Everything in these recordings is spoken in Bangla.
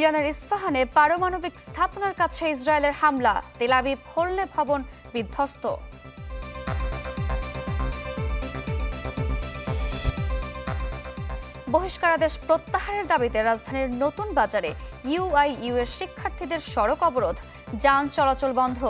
ইরানের ইস্পাহানে পারমাণবিক স্থাপনার কাছে ইসরায়েলের হামলা। তেলাবি ফলনে ভবন বিধ্বস্ত। বহিষ্কারাদেশ প্রত্যাহারের দাবিতে রাজধানীর নতুন বাজারে ইউআইইউ এর শিক্ষার্থীদের সড়ক অবরোধ। যান চলাচল বন্ধ।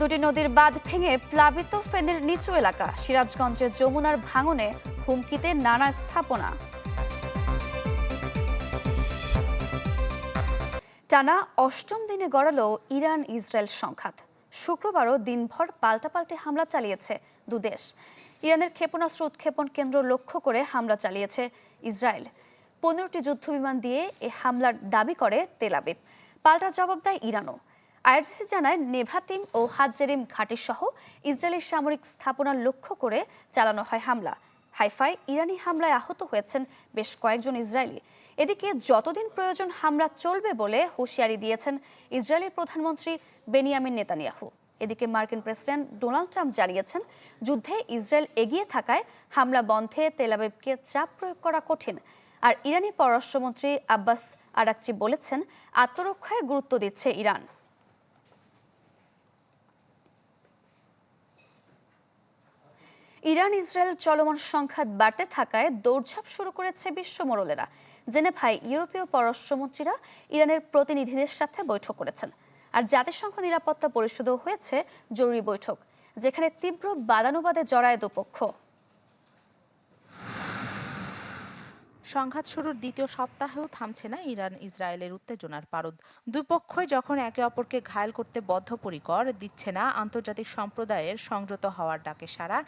দুটি নদীর বাঁধ ভেঙে প্লাবিত ফেনীর নিচু এলাকা, সিরাজগঞ্জের যমুনার ভাঙনে হুমকিতে নানা স্থাপনা। টানা অষ্টম দিনে গড়ালো ইরান ইসরায়েল সংঘাত। শুক্রবারও দিনভর পাল্টাপাল্টে হামলা চালিয়েছে দুদেশ ইরানের ক্ষেপণাস্ত্র উৎক্ষেপণ কেন্দ্র লক্ষ্য করে হামলা চালিয়েছে ইসরায়েল। পনেরোটি যুদ্ধবিমান দিয়ে এ হামলার দাবি করে তেলাবিব পাল্টা জবাব দেয় ইরানও। আইআরসি জানায় নেভাতিম ও হাজেরিম ঘাটিসহ ইসরায়েলি সামরিক স্থাপনা লক্ষ্য করে চালানো হয় হামলা। হাইফাই ইরানি হামলায় আহত হয়েছেন বেশ কয়েকজন ইসরায়েলি। এদিকে যতদিন প্রয়োজন হামলা চলবে বলে হুঁশিয়ারি দিয়েছেন ইসরায়েলের প্রধানমন্ত্রী বেনিয়ামিন নেতানিয়াহু। এদিকে মার্কিন প্রেসিডেন্ট ডোনাল্ড ট্রাম্প জানিয়েছেন, যুদ্ধে ইসরায়েল এগিয়ে থাকায় হামলা বন্ধে তেলাবেবকে চাপ প্রয়োগ করা কঠিন। আর ইরানি পররাষ্ট্রমন্ত্রী আব্বাস আরাকচি বলেছেন, আত্মরক্ষায় গুরুত্ব দিচ্ছে ইরান। ইরান ইসরায়েল চলমান সংঘাত বাড়তে থাকায় দৌড়ঝাঁপ শুরু করেছে বিশ্ব মোড়লেরা। জেনেভায় ইউরোপীয় পররাষ্ট্রমন্ত্রীরা ইরানের প্রতিনিধিদের সাথে বৈঠক করেছেন। আর জাতিসংঘ নিরাপত্তা পরিষদও হয়েছে জরুরি বৈঠক, যেখানে তীব্র বাদানুবাদে জড়ায় দুপক্ষ। সংঘাত শুরুর দ্বিতীয় সপ্তাহেও থামছে না ইরান ইসরায়েলের উত্তেজনার পারদ। দুপক্ষই যখন একে অপরকে ঘায়েল করতে বদ্ধপরিকর দিচ্ছে না আন্তর্জাতিক সম্প্রদায়ের সংযত হওয়ার ডাকে সারা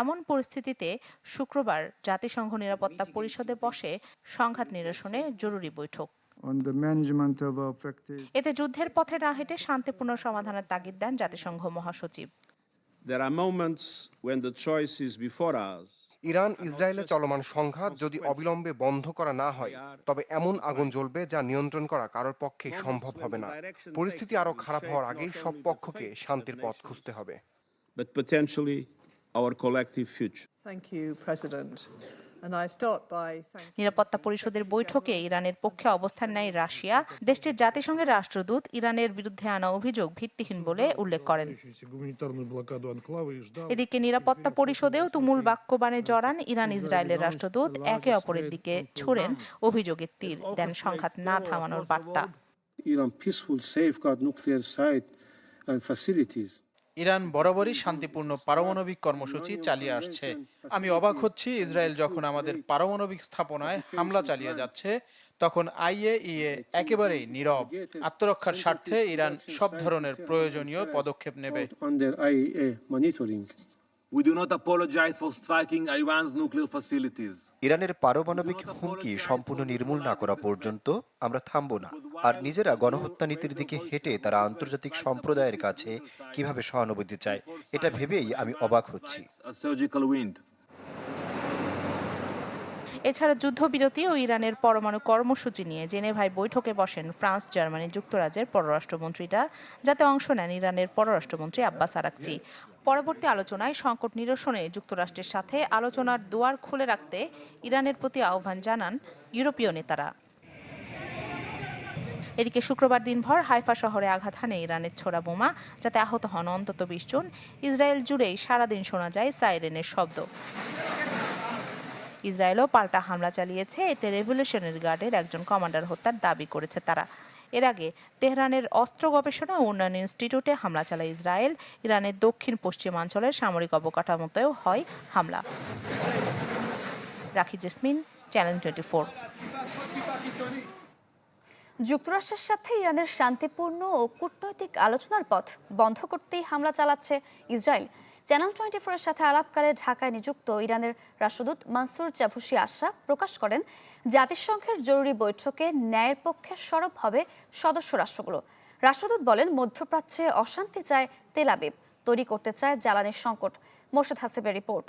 এমন পরিস্থিতিতে শুক্রবার জাতিসংঘ নিরাপত্তা পরিষদে বসে সংঘাত নিরসনে জরুরি বৈঠক। এতে যুদ্ধের পথে না হেঁটে শান্তিপূর্ণ সমাধানের তাগিদ দেন জাতিসংঘ মহাসচিব। There are moments when the choice is before us. Iran ইসরায়েলে চলমান সংঘাত যদি অবিলম্বে বন্ধ করা না হয় তবে এমন আগুন জ্বলবে যা নিয়ন্ত্রণ করা কারোর পক্ষে সম্ভব হবে না পরিস্থিতি আরও খারাপ হওয়ার আগেই সব পক্ষকে শান্তির পথ খুঁজতে হবে but potentially our collective future. Thank you, President. নিরাপত্তা পরিষদের বৈঠকে ইরানের পক্ষে অবস্থান নেয় রাশিয়া দেশটির জাতিসংঘের রাষ্ট্রদূত ইরানের বিরুদ্ধে আনা অভিযোগ ভিত্তিহীন বলে উল্লেখ করেন এদিকে নিরাপত্তা পরিষদেও তুমুল বাক্যবাণে জড়ান ইরান ইসরায়েলের রাষ্ট্রদূত একে অপরের দিকে ছোড়েন অভিযোগের তীর দেন সংঘাত না থামানোর বার্তা Iran peaceful safeguard nuclear site and facilities Iran বরাবরই শান্তিপূর্ণ পারমাণবিক কর্মসূচি চালিয়ে আসছে। আমি অবাক হচ্ছি, ইসরায়েল যখন আমাদের পারমাণবিক স্থাপনায় হামলা চালিয়ে যাচ্ছে, তখন আইএইএ একেবারেই নীরব। আত্মরক্ষার স্বার্থে ইরান সব ধরনের প্রয়োজনীয় পদক্ষেপ নেবে. We do not apologize for striking Iran's nuclear facilities. ইরানের পারমাণবিক হুমকি সম্পূর্ণ নির্মূল না করা পর্যন্ত আমরা থামব না আর নিজেরা গণহত্যা নীতির দিকে হেঁটে তারা আন্তর্জাতিক সম্প্রদায়ের কাছে কীভাবে সহানুভূতি চায় এটা ভেবেই আমি অবাক হচ্ছি A surgical wind. এছাড়া যুদ্ধবিরতি ও ইরানের পরমাণু কর্মসূচি নিয়ে জেনেভায় বৈঠকে বসেন ফ্রান্স জার্মানি যুক্তরাজ্যের পররাষ্ট্রমন্ত্রীরা যাতে অংশ নেন ইরানের পররাষ্ট্রমন্ত্রী আব্বাস আরাকচি পরবর্তী আলোচনায় সংকট নিরসনে যুক্তরাষ্ট্রের সাথে আলোচনার দুয়ার খুলে রাখতে ইরানের প্রতি আহ্বান জানান ইউরোপীয় নেতারা। এদিকে শুক্রবার দিনভর হাইফা শহরে আঘাত হানে ইরানের ছোড়া বোমা, যাতে আহত হন অন্তত বিশ জন। ইসরায়েল জুড়েই সারাদিন শোনা যায় সাইরেনের শব্দ। ইসরায়েলও পাল্টা হামলা চালিয়েছে, এতে রেভলিউশনারি গার্ডের একজন কমান্ডার হত্যার দাবি করেছে তারা। এর আগে তেহরানের অস্ত্র গবেষণা ও উন্নয়ন ইনস্টিটিউটে হামলা চালায় ইসরায়েল। ইরানের দক্ষিণ পশ্চিমাঞ্চলের সামরিক অবকাঠামোতেও হয় হামলা। রাখি জেসমিন, চ্যানেল টোয়েন্টি ফোর। যুক্তরাষ্ট্রের সাথে ইরানের শান্তিপূর্ণ ও কূটনৈতিক আলোচনার পথ বন্ধ করতেই হামলা চালাচ্ছে ইসরায়েল। চ্যানেল টোয়েন্টি ফোরের সাথে আলাপকালে ঢাকায় নিযুক্ত ইরানের রাষ্ট্রদূত মানসুর চাভুসি আশা প্রকাশ করেন, জাতিসংঘের জরুরি বৈঠকে ন্যায়ের পক্ষে সরব হবে সদস্য রাষ্ট্রগুলো। রাষ্ট্রদূত বলেন, মধ্যপ্রাচ্যে অশান্তি চায় তেলাবিব তৈরি করতে চায় জ্বালানির সংকট। মোর্শেদ হাসিবের রিপোর্ট।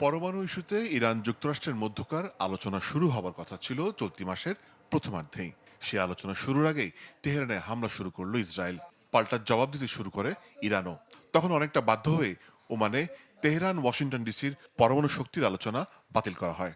পরমাণু ইস্যুতে ইরান যুক্তরাষ্ট্রের মধ্যকার আলোচনা শুরু হবার কথা ছিল চলতি মাসের প্রথমার্ধেই। সে আলোচনা শুরুর আগেই তেহরানে হামলা শুরু করল ইসরায়েল। পাল্টা জবাব দিতে শুরু করে ইরানও। তখন অনেকটা বাধ্য হয়ে ওমানে তেহরান, ওয়াশিংটন ডিসির পরমাণু শক্তির আলোচনা বাতিল করা হয়।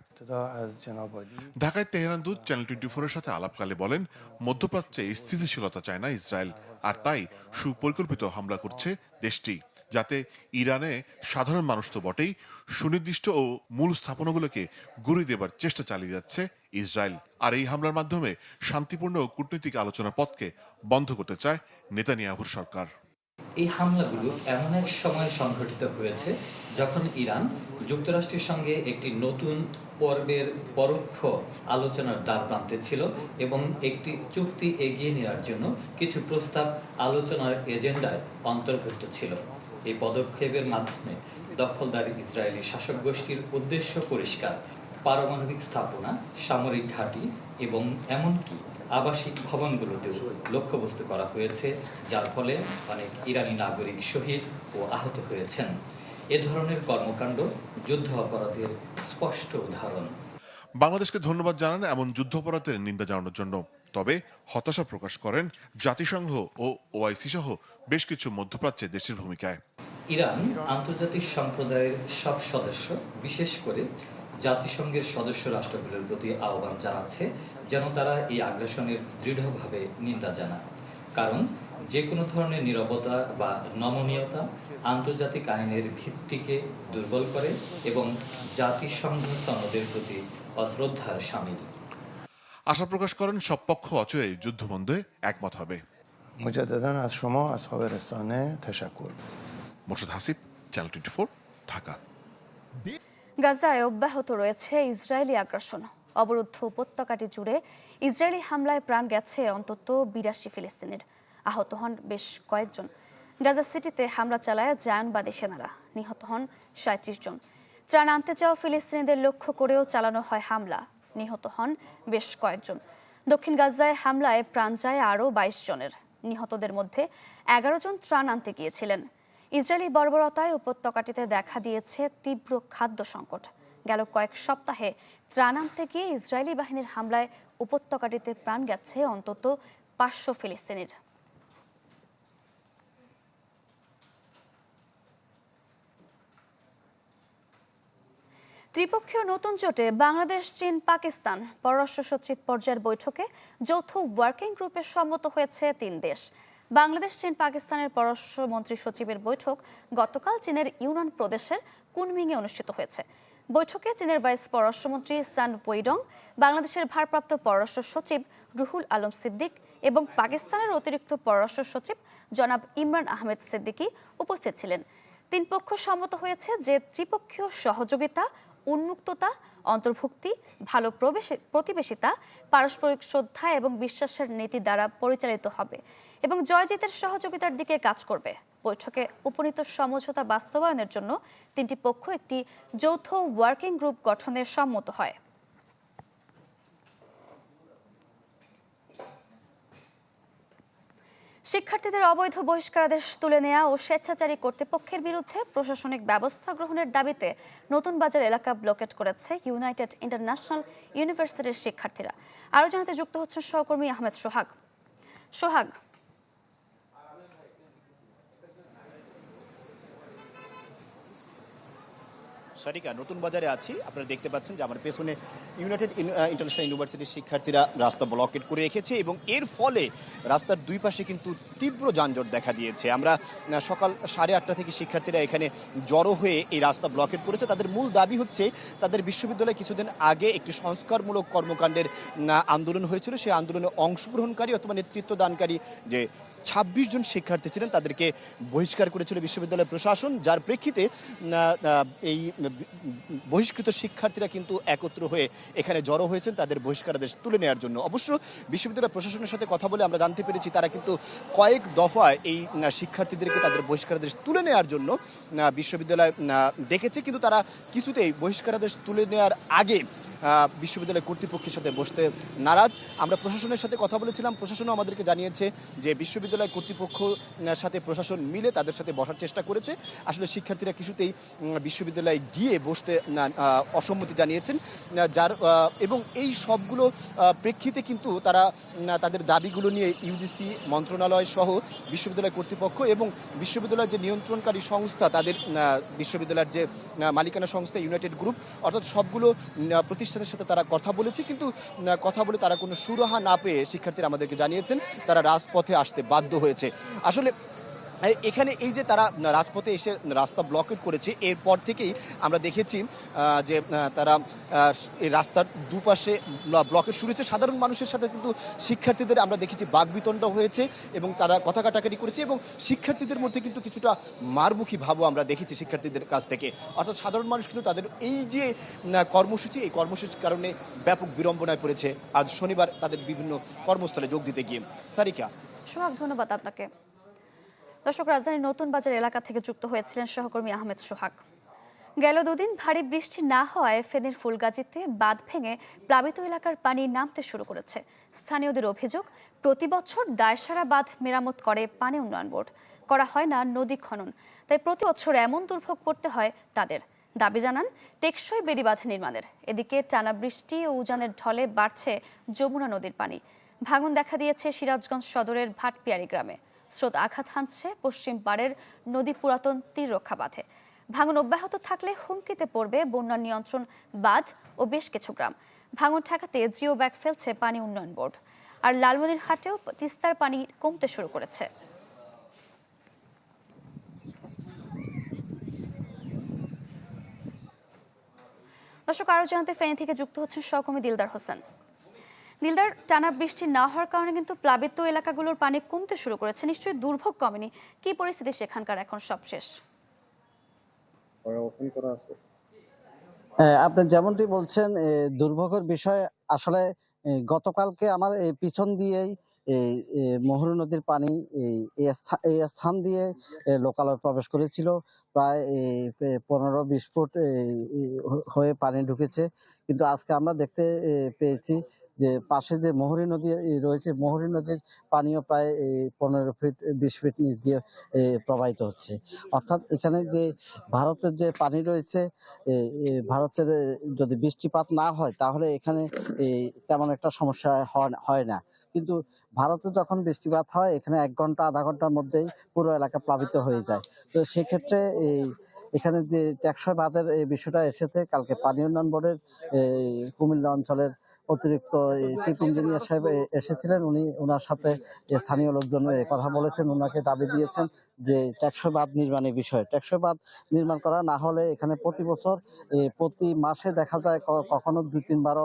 ঢাকায় তেহরান দূত চ্যানেল টোয়েন্টি ফোরের সাথে আলাপকালে বলেন, মধ্যপ্রাচ্যে স্থিতিশীলতা চায় না ইসরায়েল, আর তাই সুপরিকল্পিত হামলা করছে দেশটি, যাতে ইরানে সাধারণ মানুষ তো বটেই, সুনির্দিষ্ট ও মূল স্থাপনাগুলোকে গুড়ি দেবার চেষ্টা চালিয়ে যাচ্ছে ইসরায়েল। আর এই হামলার মাধ্যমে শান্তিপূর্ণ ও কূটনৈতিক আলোচনার পথকে বন্ধ করতে চায় নেতানিয়াহুর সরকার। এই হামলাগুলো এমন এক সময় সংঘটিত হয়েছে যখন ইরান যুক্তরাষ্ট্রের সঙ্গে একটি নতুন পর্বের পরোক্ষ আলোচনার দ্বার প্রান্তে ছিল এবং একটি চুক্তি এগিয়ে নেওয়ার জন্য কিছু প্রস্তাব আলোচনার এজেন্ডায় অন্তর্ভুক্ত ছিল। এই পদক্ষেপের মাধ্যমে দখলদার ইসরায়েলি শাসক গোষ্ঠীর উদ্দেশ্য পরিষ্কার, পারমাণবিক স্থাপনা, সামরিক ঘাঁটি এবং এমনকি আবাসিক ভবনগুলোতেও লক্ষ্যবস্তু করা হয়েছে যার ফলে অনেক ইরানি নাগরিক শহীদ ও আহত হয়েছেন। এ ধরনের কর্মকাণ্ড যুদ্ধ অপরাধের স্পষ্ট উদাহরণ। বাংলাদেশকে ধন্যবাদ জানান এমন যুদ্ধাপরাধের নিন্দা জানানোর জন্য। তবে হতাশা প্রকাশ করেন জাতিসংঘ ও ওআইসি সহ বেশ কিছু মধ্যপ্রাচ্যের দেশের ভূমিকায়। ইরান আন্তর্জাতিক সম্প্রদায়ের সব সদস্য বিশেষ করে জাতিসংঘের সদস্য রাষ্ট্রগুলোর প্রতি আহ্বান জানাচ্ছে যেন তারা এই আগ্রাসনের দৃঢ়ভাবে নিন্দা জানায়। কারণ যে কোনো ধরনের নিরবতা বা নমনীয়তা আন্তর্জাতিক আইনের ভিত্তিকে দুর্বল করে এবং জাতিসংঘ সনদের প্রতি অশ্রদ্ধার সামিল। আশা প্রকাশ করেন সব পক্ষ অচয়ে যুদ্ধবন্ধে একমত হবে। মুজাদ্দাদান আজ সময় আসহাবের স্থানে তেশাকুর মোর্শেদ হাসিব চ্যানেল টোয়েন্টি ঢাকা। গাজায় অব্যাহত রয়েছে ইসরায়েলি আগ্রাসন অবরুদ্ধ উপত্যকাটি জুড়ে ইসরায়েলি হামলায় প্রাণ গেছে অন্তত বিরাশি ফিলিস্তিনের। আহত হন বেশ কয়েকজন। গাজা সিটিতে হামলা চালায় জায়ানবাদী সেনারা। নিহত হন সাঁত্রিশ জন। ত্রাণ আনতে যাওয়া ফিলিস্তিনিদের লক্ষ্য করেও চালানো হয় হামলা। নিহত হন বেশ কয়েকজন। দক্ষিণ গাজায় হামলায় প্রাণ যায় আরও বাইশ জনের। নিহতদের মধ্যে এগারো জন ত্রাণ আনতে গিয়েছিলেন। ইসরায়েলি বর্বরতায় উপত্যকাটিতে দেখা দিয়েছে তীব্র খাদ্য সংকট। গেল কয়েক সপ্তাহে। আনতে গিয়ে ইসরায়েলি বাহিনীর হামলায় উপত্যকাটিতে প্রাণ গেছে অন্তত পাঁচশো ফিলিস্তিনির। ত্রিপক্ষীয় নতুন জোটে বাংলাদেশ, চীন, পাকিস্তান। পররাষ্ট্র সচিব পর্যায়ের বৈঠকে যৌথ ওয়ার্কিং গ্রুপে সম্মত হয়েছে তিন দেশ। বাংলাদেশ, চীন, পাকিস্তানের পররাষ্ট্রমন্ত্রী সচিবের বৈঠক গতকাল চীনের ইউনান প্রদেশের কুনমিংয়ে অনুষ্ঠিত হয়েছে। বৈঠকে চীনের ভাইস পররাষ্ট্রমন্ত্রী সান ওয়েডং বাংলাদেশের ভারপ্রাপ্ত পররাষ্ট্র সচিব রুহুল আলম সিদ্দিক এবং পাকিস্তানের অতিরিক্ত পররাষ্ট্র সচিব জনাব ইমরান আহমেদ সিদ্দিকী উপস্থিত ছিলেন। তিন পক্ষ সম্মত হয়েছে যে ত্রিপক্ষীয় সহযোগিতা, উন্মুক্ততা, অন্তর্ভুক্তি, ভালো প্রতিবেশিতা, পারস্পরিক শ্রদ্ধা এবং বিশ্বাসের নীতি দ্বারা পরিচালিত হবে এবং জয়জিতের সহযোগিতার দিকে কাজ করবে। বৈঠকে উপনীত সমঝোতা বাস্তবায়নের জন্য তিনটি পক্ষ একটি যৌথ ওয়ার্কিং গ্রুপ গঠনে সম্মত হয়। শিক্ষার্থীদের অবৈধ বহিষ্কারাদেশ তুলে নেওয়া ও স্বেচ্ছাচারী কর্তৃপক্ষের বিরুদ্ধে প্রশাসনিক ব্যবস্থা গ্রহণের দাবিতে নতুন বাজার এলাকা ব্লকেট করেছে ইউনাইটেড ইন্টারন্যাশনাল ইউনিভার্সিটির শিক্ষার্থীরা। আরও জানাতে যুক্ত হচ্ছেন সহকর্মী আহমেদ সোহাগ। সোহাগ সারিকা, নতুন বাজারে আছি। আপনারা দেখতে পাচ্ছেন যে আমার পেছনে ইউনাইটেড ইন্টারন্যাশনাল ইউনিভার্সিটির শিক্ষার্থীরা রাস্তা ব্লকেট করে রেখেছে এবং এর ফলে রাস্তার দুই পাশে কিন্তু তীব্র যানজট দেখা দিয়েছে। আমরা সকাল সাড়ে আটটা থেকে শিক্ষার্থীরা এখানে জড়ো হয়ে এই রাস্তা ব্লকেট করেছে। তাদের মূল দাবি হচ্ছে, তাদের বিশ্ববিদ্যালয়ে কিছুদিন আগে একটি সংস্কারমূলক কর্মকাণ্ডের আন্দোলন হয়েছিল। সেই আন্দোলনে অংশগ্রহণকারী অথবা নেতৃত্ব দানকারী যে ছাব্বিশ জন শিক্ষার্থী ছিলেন, তাদেরকে বহিষ্কার করেছিল বিশ্ববিদ্যালয় প্রশাসন, যার প্রেক্ষিতে এই বহিষ্কৃত শিক্ষার্থীরা কিন্তু একত্র হয়ে এখানে জড়ো হয়েছেন তাদের বহিষ্কারাদেশ তুলে নেওয়ার জন্য। অবশ্য বিশ্ববিদ্যালয় প্রশাসনের সাথে কথা বলে আমরা জানতে পেরেছি, তারা কিন্তু কয়েক দফায় এই শিক্ষার্থীদেরকে তাদের বহিষ্কারাদেশ তুলে নেওয়ার জন্য বিশ্ববিদ্যালয় ডেকেছে। কিন্তু তারা কিছুতেই বহিষ্কারাদেশ তুলে নেওয়ার আগে বিশ্ববিদ্যালয় কর্তৃপক্ষের সাথে বসতে নারাজ। আমরা প্রশাসনের সাথে কথা বলেছিলাম। প্রশাসনও আমাদেরকে জানিয়েছে যে বিশ্ববিদ্যালয় কর্তৃপক্ষ সাথে প্রশাসন মিলে তাদের সাথে বসার চেষ্টা করেছে। আসলে শিক্ষার্থীরা কিছুতেই বিশ্ববিদ্যালয়ে গিয়ে বসতে অসম্মতি জানিয়েছেন। যার এবং এই সবগুলো প্রেক্ষিতে কিন্তু তারা তাদের দাবিগুলো নিয়ে ইউজিসি মন্ত্রণালয় সহ বিশ্ববিদ্যালয় কর্তৃপক্ষ এবং বিশ্ববিদ্যালয়ের যে নিয়ন্ত্রণকারী সংস্থা তাদের বিশ্ববিদ্যালয়ের যে মালিকানা সংস্থা ইউনাইটেড গ্রুপ অর্থাৎ সবগুলো উম, প্রতিষ্ঠানের সাথে তারা কথা বলেছে, কিন্তু কথা বলে তারা কোনো সুরাহা না পেয়ে শিক্ষার্থীরা আমাদেরকে জানিয়েছেন, তারা রাজপথে আসতে বাধ্য হয়েছে। আসলে এখানে এই যে তারা রাজপথে এসে রাস্তা ব্লকেট করেছে, এরপর থেকেই আমরা দেখেছি যে তারা এই রাস্তার দুপাশে ব্লকেট শুরু হয়েছে। সাধারণ মানুষের সাথে কিন্তু শিক্ষার্থীদের আমরা দেখেছি বাগবিতণ্ড হয়েছে এবং তারা কথা কাটাকাটি করেছে এবং শিক্ষার্থীদের মধ্যে কিন্তু কিছুটা মারমুখী ভাবও আমরা দেখেছি শিক্ষার্থীদের কাছ থেকে। অর্থাৎ সাধারণ মানুষ কিন্তু তাদের এই যে কর্মসূচি, এই কর্মসূচির কারণে ব্যাপক বিড়ম্বনায় পড়েছে। আজ শনিবার তাদের বিভিন্ন কর্মস্থলে যোগ দিতে গিয়ে। সারিকা। সোহাগ, ধন্যবাদ আপনাকে। দর্শক, রাজধানীর নতুন বাজার এলাকা থেকে যুক্ত হয়েছিলেন সহকর্মী আহমেদ সোহাগ। গেল দুদিন ভারী বৃষ্টি না হওয়ায় ফেনীর ফুলগাজীতে বাঁধ ভেঙে প্লাবিত এলাকার পানি নামতে শুরু করেছে। স্থানীয়দের অভিযোগ, প্রতি বছর দায়সারা বাঁধ মেরামত করে পানি উন্নয়ন বোর্ড। করা হয় না নদী খনন, তাই প্রতি বছর এমন দুর্ভোগ পড়তে হয় তাদের। দাবি জানান, টেকসই বেড়িবাঁধ নির্মাণের। এদিকে টানা বৃষ্টি ও উজানের ঢলে বাড়ছে যমুনা নদীর পানি। ভাঙন দেখা দিয়েছে সিরাজগঞ্জ সদরের ভাটপিয়ারি গ্রামে। স্রোত আঘাত হানছে পশ্চিম পাড়ের নদী পুরাতন তীর রক্ষা বাঁধে। ভাঙন অব্যাহত থাকলে হুমকিতে পড়বে বন্যা নিয়ন্ত্রণ বাঁধ ও বেশ কিছু গ্রাম। ভাঙন ঠেকাতে জিও ব্যাগ ফেলছে পানি উন্নয়ন বোর্ড। আর লালমনির হাটেও তিস্তার পানি কমতে শুরু করেছে। দর্শক আরও জানাতে ফেনী থেকে যুক্ত হচ্ছেন সহকর্মী দিলদার হোসেন। দিলদার টানা বৃষ্টি না হওয়ার কারণে কিন্তু প্লাবিত এলাকাগুলোর পানি কমতে শুরু করেছে। নিশ্চয়ই দুর্ভোগ কমেনি। কি পরিস্থিতি সেখানকার এখন সব শেষ? হ্যাঁ, আপনি যেমনটি বলছেন দুর্ভোগের বিষয় আসলে গতকালকে আমার পিছন দিয়েই এই এ, নদীর পানি এই স্থান দিয়ে লোকালয়ে প্রবেশ করেছিল। প্রায় পনেরো বিশ ফুট হয়ে পানি ঢুকেছে। কিন্তু আজকে আমরা দেখতে পেয়েছি যে পাশে যে মহুরী নদী রয়েছে, মহুরী নদীর পানিও প্রায় এই পনেরো ফিট বিশ ফিট নিচ দিয়ে প্রবাহিত হচ্ছে। অর্থাৎ এখানে যে ভারতের যে পানি রয়েছে ভারতের যদি বৃষ্টিপাত না হয়, তাহলে এখানে তেমন একটা সমস্যা হয়- না কিন্তু ভারতে যখন বৃষ্টিপাত হয়, এখানে এক ঘণ্টা, আধা ঘণ্টার মধ্যেই পুরো এলাকা প্লাবিত হয়ে যায়। তো সেক্ষেত্রে এই এখানে যে টেকসই বাঁধের এই বিষয়টা এসেছে, কালকে পানি উন্নয়ন বোর্ডের কুমিল্লা অঞ্চলের অতিরিক্ত চিফ ইঞ্জিনিয়ার সাহেব এসেছিলেন। উনি ওনার সাথে স্থানীয় লোকজন কথা বলেছেন ওনাকে দাবি দিয়েছেন। যে টেকসই বাঁধ নির্মাণের বিষয়। টেকসই বাঁধ নির্মাণ করা না হলে এখানে প্রতি বছর প্রতি মাসে দেখা যায় কখনো দুই, তিনবারও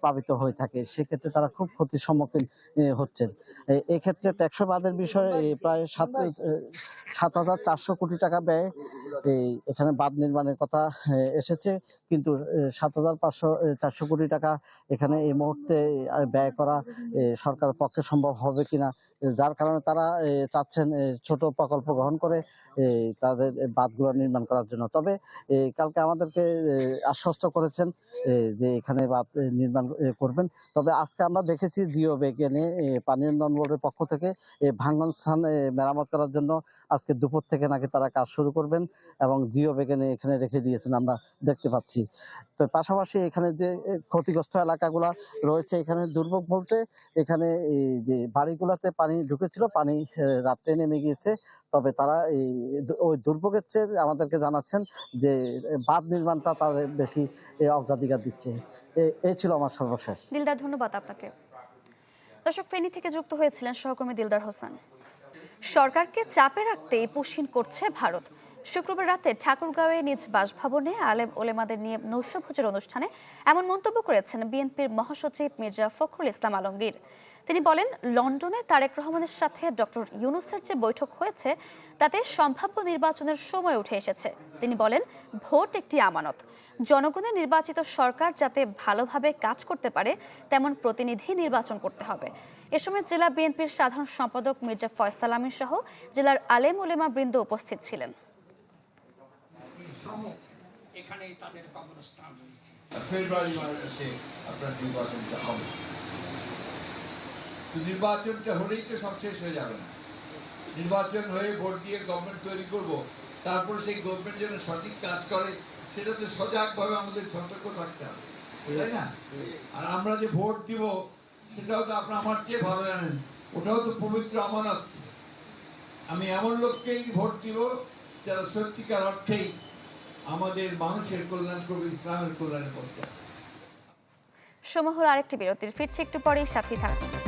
প্লাবিত হয়ে থাকে। সেক্ষেত্রে তারা খুব ক্ষতির সম্মুখীন হচ্ছেন। এক্ষেত্রে টেকসই বাঁধের বিষয়ে প্রায় সাত সাত হাজার চারশো কোটি টাকা ব্যয় এখানে বাঁধ নির্মাণের কথা এসেছে। কিন্তু সাত হাজার পাঁচশো চারশো কোটি টাকা এখানে এই মুহূর্তে ব্যয় করা সরকারের পক্ষে সম্ভব হবে কিনা, যার কারণে তারা চাচ্ছেন ছোট প্রকল্প গ্রহণ করে তাদের বাঁধগুলো নির্মাণ করার জন্য। তবে কালকে আমাদেরকে আশ্বস্ত করেছেন যে এখানে বাঁধ নির্মাণ করবেন। তবে আজকে আমরা দেখেছি জিও বেগেনে পানি উন্নয়ন বোর্ডের পক্ষ থেকে ভাঙ্গন স্থান মেরামত করার জন্য আজকে দুপুর থেকে নাকি তারা কাজ শুরু করবেন এবং জিও বেগেনে এখানে রেখে দিয়েছেন, আমরা দেখতে পাচ্ছি। তো পাশাপাশি এখানে যে ক্ষতিগ্রস্ত এলাকাগুলা রয়েছে, এখানে দুর্ভোগ বলতে এখানে, এই যে বাড়িগুলোতে পানি ঢুকেছিল, পানি রাত্রে নেমে গিয়েছে। তবে তারা এই ওই দুর্ভোগের চেয়ে আমাদেরকে জানাচ্ছেন যে, বাঁধ নির্মাণটা তাদের বেশি অগ্রাধিকার দিচ্ছে। এই ছিল আমার সর্বশেষ। দিলদার, ধন্যবাদ আপনাকে। দর্শক, ফেনী থেকে যুক্ত হয়েছিলেন সহকর্মী দিলদার হোসেন। সরকারকে চাপে রাখতে পুশিন করছে ভারত। শুক্রবার রাতে ঠাকুরগাঁওয়ে নিজ বাসভবনে আলেম ওলেমাদের নিয়ে নৈশভোজের অনুষ্ঠানে এমন মন্তব্য করেছেন বিএনপির মহাসচিব মির্জা ফখরুল ইসলাম আলমগীর। তিনি বলেন, লন্ডনে তারেক রহমানের সাথে ডক্টর ইউনুসের যে বৈঠক হয়েছে, তাতে সম্ভাব্য নির্বাচনের সময় উঠে এসেছে। তিনি বলেন, ভোট একটি আমানত। জনগণের নির্বাচিত সরকার যাতে ভালোভাবে কাজ করতে পারে, তেমন প্রতিনিধি নির্বাচন করতে হবে। এ সময় জেলা বিএনপির সাধারণ সম্পাদক মির্জা ফয়সাল আমিন সহ জেলার আলেম ওলেমা বৃন্দ উপস্থিত ছিলেন। ফেব্রুয়ারি মাসে আপনার নির্বাচনটা হবে। নির্বাচনটা হলেই তো সব শেষ হয়ে যাবে না। নির্বাচন হয়ে ভোট দিয়ে গভর্নমেন্ট তৈরি করব, তারপরে সেই গভর্নমেন্ট যেন সঠিক কাজ করে, সেটা তো সজাগভাবে আমাদের সতর্ক থাকতে হবে, তাই না? আর আমরা যে ভোট দিব, সেটাও তো আপনার আমার চেয়ে ভালো জানেন, ওটাও তো পবিত্র আমানত। আমি এমন লোককেই ভোট দিব যারা সত্যিকার অর্থেই আমাদের মানুষের কল্যাণ করবে, ইসলামের কল্যাণ করতে সময় হলো আরেকটি বিরতির, ফিরছে একটু পরেই, সাথেই থাকুন।